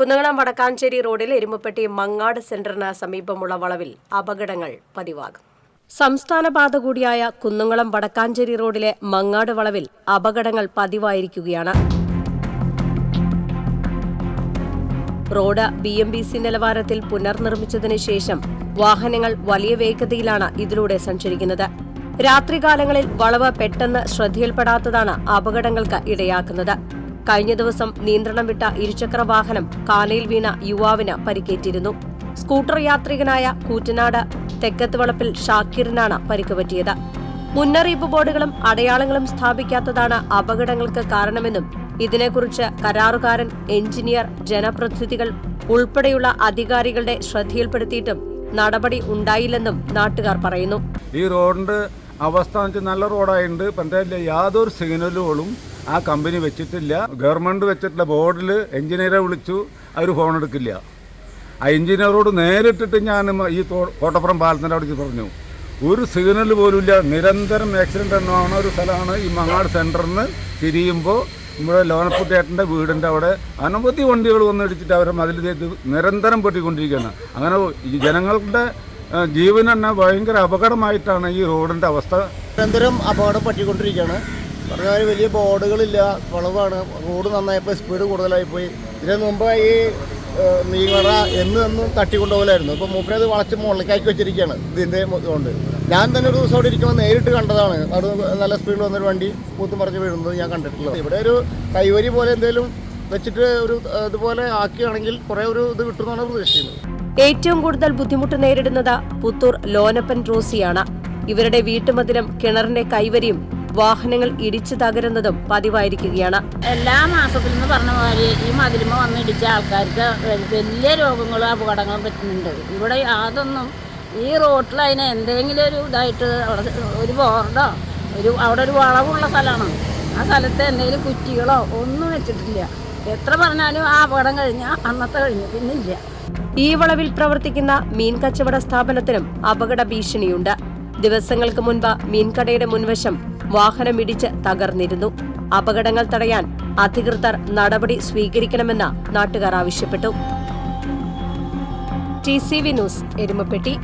കുന്നംകുളം വടക്കാഞ്ചേരി റോഡിൽ എരുമപ്പെട്ടി മങ്ങാട് സെന്ററിന് സമീപമുള്ള വളവിൽ അപകടങ്ങൾ പതിവാകും. സംസ്ഥാന പാത കൂടിയായ കുന്നംകുളം വടക്കാഞ്ചേരി റോഡിലെ മങ്ങാട് വളവിൽ അപകടങ്ങൾ പതിവായിരിക്കുകയാണ്. Road B M B C നിലവാരത്തിൽ പുനർനിർമ്മിച്ചതിന് ശേഷം വാഹനങ്ങൾ വലിയ വേഗതയിലാണ് ഇതിലൂടെ സഞ്ചരിക്കുന്നത്. രാത്രികാലങ്ങളിൽ വളവ് പെട്ടെന്ന് ശ്രദ്ധയിൽപ്പെടാത്തതാണ് അപകടങ്ങൾക്ക് ഇടയാക്കുന്നത്. കഴിഞ്ഞ ദിവസം നിയന്ത്രണം വിട്ട ഇരുചക്ര വാഹനം കാനയിൽ വീണ യുവാവിന് പരിക്കേറ്റിരുന്നു. സ്കൂട്ടർ യാത്രികനായ കൂറ്റനാട് തെക്കത്ത് വളപ്പിൽ ഷാക്കിറിനാണ് പരിക്ക് പറ്റിയത് മുന്നറിയിപ്പ് ബോർഡുകളും അടയാളങ്ങളും സ്ഥാപിക്കാത്തതാണ് അപകടങ്ങൾക്ക് കാരണമെന്നും ഇതിനെക്കുറിച്ച് കരാറുകാരൻ എഞ്ചിനീയർ ജനപ്രതിനിധികൾ ഉൾപ്പെടെയുള്ള അധികാരികളുടെ ശ്രദ്ധയിൽപ്പെടുത്തിയിട്ടും നടപടി ഉണ്ടായില്ലെന്നും നാട്ടുകാർ പറയുന്നു. ഈ റോഡിന്റെ അവസ്ഥ നല്ല റോഡായിട്ടുണ്ട്. പഞ്ചായത്തിലെ യാതൊരു സിഗ്നലുകളും ആ കമ്പനി വെച്ചിട്ടില്ല. ഗവൺമെന്റ് വെച്ചിട്ടുള്ള ബോർഡിൽ എഞ്ചിനീയറെ വിളിച്ചു. അവർ ഫോൺ എടുക്കില്ല. ആ എഞ്ചിനീയറോട് നേരിട്ടിട്ട് ഞാൻ ഈ കോട്ടപ്പുറം പാലത്തിന്റെ അവിടെ പറഞ്ഞു. ഒരു സിഗ്നൽ പോലുമില്ല നിരന്തരം ആക്സിഡന്റ് എണ്ണമാണ് ഒരു സ്ഥലമാണ് ഈ മങ്ങാട് സെന്ററിൽ നിന്ന് തിരിയുമ്പോൾ നമ്മുടെ ലോനപ്പുട്ടേട്ടന്റെ വീടിന്റെ അവിടെ അനവധി വണ്ടികൾ വന്ന് ഇടിച്ചിട്ട് അവരെ മതിൽ ചെയ്ത് നിരന്തരം പൊട്ടിക്കൊണ്ടിരിക്കുകയാണ്. അങ്ങനെ ഈ ജനങ്ങളുടെ ജീവൻ ഭയങ്കര അപകടമായിട്ടാണ് ഈ റോഡിന്റെ അവസ്ഥ. നിരന്തരം അപകടം പറ്റിക്കൊണ്ടിരിക്കുകയാണ്. പറഞ്ഞാൽ വലിയ ബോർഡുകളില്ല. വളവാണ്. റോഡ് നന്നായപ്പോൾ സ്പീഡ് കൂടുതലായിപ്പോയി. ഇതിന് മുമ്പ് ഈ നീവറ എന്ന് എന്നും തട്ടിക്കൊണ്ടുപോലായിരുന്നു ഇപ്പോൾ മൂപ്പരെ അത് വളച്ച് മുകളിലേക്കാക്കി വെച്ചിരിക്കുകയാണ് ഇതിന്റെ കൊണ്ട് ഞാൻ തന്നെ ഒരു ദിവസം അവിടെ ഇരിക്കുമ്പോൾ നേരിട്ട് കണ്ടതാണ്. അത് നല്ല സ്പീഡിൽ വന്നൊരു വണ്ടി കൂത്തും മറിഞ്ഞ് വീഴുന്നത് ഞാൻ കണ്ടിട്ടുള്ളത്. ഇവിടെ ഒരു കൈവരി പോലെ എന്തെങ്കിലും വെച്ചിട്ട് ഒരു ഇതുപോലെ ആക്കുകയാണെങ്കിൽ കുറേ ഒരു ഇത് കിട്ടുമെന്നാണ് പ്രതീക്ഷിക്കുന്നത്. ഏറ്റവും കൂടുതൽ ബുദ്ധിമുട്ട് നേരിടുന്നത് പുത്തൂർ ലോനപ്പൻ റോസിയാണ്. ഇവരുടെ വീട്ടുമതിലും കിണറിന്റെ കൈവരിയും വാഹനങ്ങൾ ഇടിച്ചു തകരുന്നതും പതിവായിരിക്കുകയാണ്. എല്ലാ മാസത്തിലും നിന്ന് പറഞ്ഞ മാതിരി ഈ മതിലുമ വന്ന് ഇടിച്ച ആൾക്കാർക്ക് വലിയ രോഗങ്ങളും അപകടങ്ങളും പറ്റുന്നുണ്ട്. ഇവിടെ യാതൊന്നും ഈ റോട്ടിൽ അതിന് എന്തെങ്കിലും ഒരു ഇതായിട്ട് അവിടെ ഒരു ബോർഡോ ഒരു അവിടെ ഒരു വളവുള്ള സ്ഥലമാണ്? ആ സ്ഥലത്ത് എന്തെങ്കിലും കുറ്റികളോ ഒന്നും വെച്ചിട്ടില്ല. എത്ര പറഞ്ഞാലും ആ അപകടം കഴിഞ്ഞാൽ അന്നത്തെ കഴിഞ്ഞു. പിന്നില്ല ഈ വളവിൽ പ്രവർത്തിക്കുന്ന മീൻ കച്ചവട സ്ഥാപനത്തിനും അപകട ഭീഷണിയുണ്ട്. ദിവസങ്ങൾക്ക് മുൻപ് മീൻകടയുടെ മുൻവശം വാഹനമിടിച്ച് തകർന്നിരുന്നു. അപകടങ്ങൾ തടയാൻ അധികൃതർ നടപടി സ്വീകരിക്കണമെന്ന് നാട്ടുകാർ ആവശ്യപ്പെട്ടു. T C V news Erumapetty.